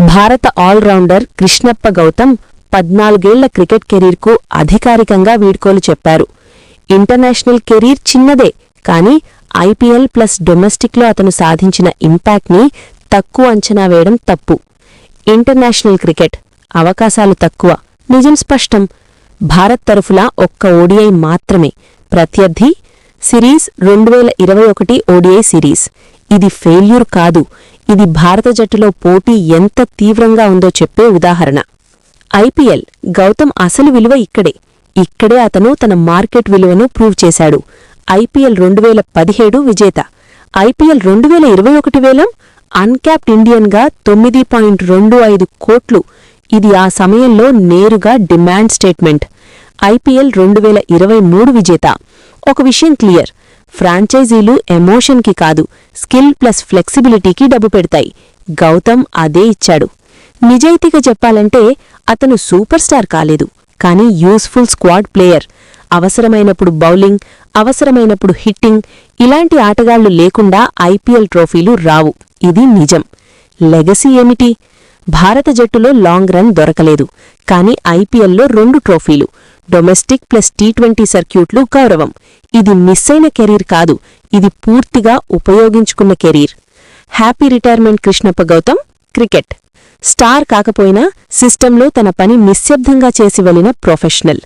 భారత ఆల్రౌండర్ కృష్ణప్ప గౌతమ్ పద్నాలుగేళ్ళ క్రికెట్ కెరీర్కు అధికారికంగా వీడ్కోలు చెప్పారు. ఇంటర్నేషనల్ కెరీర్ చిన్నదే కానీ ఐపీఎల్ ప్లస్ డొమెస్టిక్లో అతను సాధించిన ఇంపాక్ట్ని తక్కువ అంచనా వేయడం తప్పు. ఇంటర్నేషనల్ క్రికెట్ అవకాశాలు తక్కువ. నిజం స్పష్టం భారత్ తరఫులా ఒక్క ఓడిఐ మాత్రమే. ప్రత్యర్థి సిరీస్ రెండు వేల ఇరవై ఒకటి ఓడిఐ సిరీస్. ఇది ఫెయిల్యూర్ కాదు ఇది భారత జట్టులో పోటీ ఎంత తీవ్రంగా ఉందో చెప్పే ఉదాహరణ. ఐపీఎల్ గౌతమ్ అసలు విలువ ఇక్కడే. ఇక్కడే అతను తన మార్కెట్ విలువను ప్రూవ్ చేశాడు. ఐపీఎల్ రెండు వేల పదిహేడు విజేత. ఐపీఎల్ రెండు వేల ఇరవై ఒకటి వేలం అన్క్యాప్డ్ ఇండియన్గా తొమ్మిది పాయింట్ రెండు ఐదు కోట్లు. ఇది ఆ సమయంలో నేరుగా డిమాండ్ స్టేట్మెంట్. ఐపీఎల్ రెండు వేల ఇరవై మూడు విజేత. ఒక విషయం క్లియర్. ఫ్రాంచైజీలు ఎమోషన్కి కాదు స్కిల్ ప్లస్ ఫ్లెక్సిబిలిటీకి డబ్బు పెడతాయి. గౌతమ్ అదే ఇచ్చాడు. నిజాయితీగా చెప్పాలంటే అతను సూపర్ స్టార్ కాలేదు కానీ యూస్ఫుల్ స్క్వాడ్ ప్లేయర్. అవసరమైనప్పుడు బౌలింగ్ అవసరమైనప్పుడు హిట్టింగ్ ఇలాంటి ఆటగాళ్ళు లేకుండా ఐపీఎల్ ట్రోఫీలు రావు. ఇది నిజం. లెగసీ ఏమిటి? భారత జట్టులో లాంగ్ రన్ దొరకలేదు కానీ ఐపీఎల్లో రెండు ట్రోఫీలు. డొమెస్టిక్ ప్లస్ టీ ట్వంటీ సర్క్యూట్లు గౌరవం. ఇది మిస్ అయిన కెరీర్ కాదు ఇది పూర్తిగా ఉపయోగించుకున్న career. Happy retirement Krishnappa Gowtham cricket. Star కాకపోయినా సిస్టంలో తన పని నిశ్శబ్దంగా చేసి వెళ్ళిన ప్రొఫెషనల్.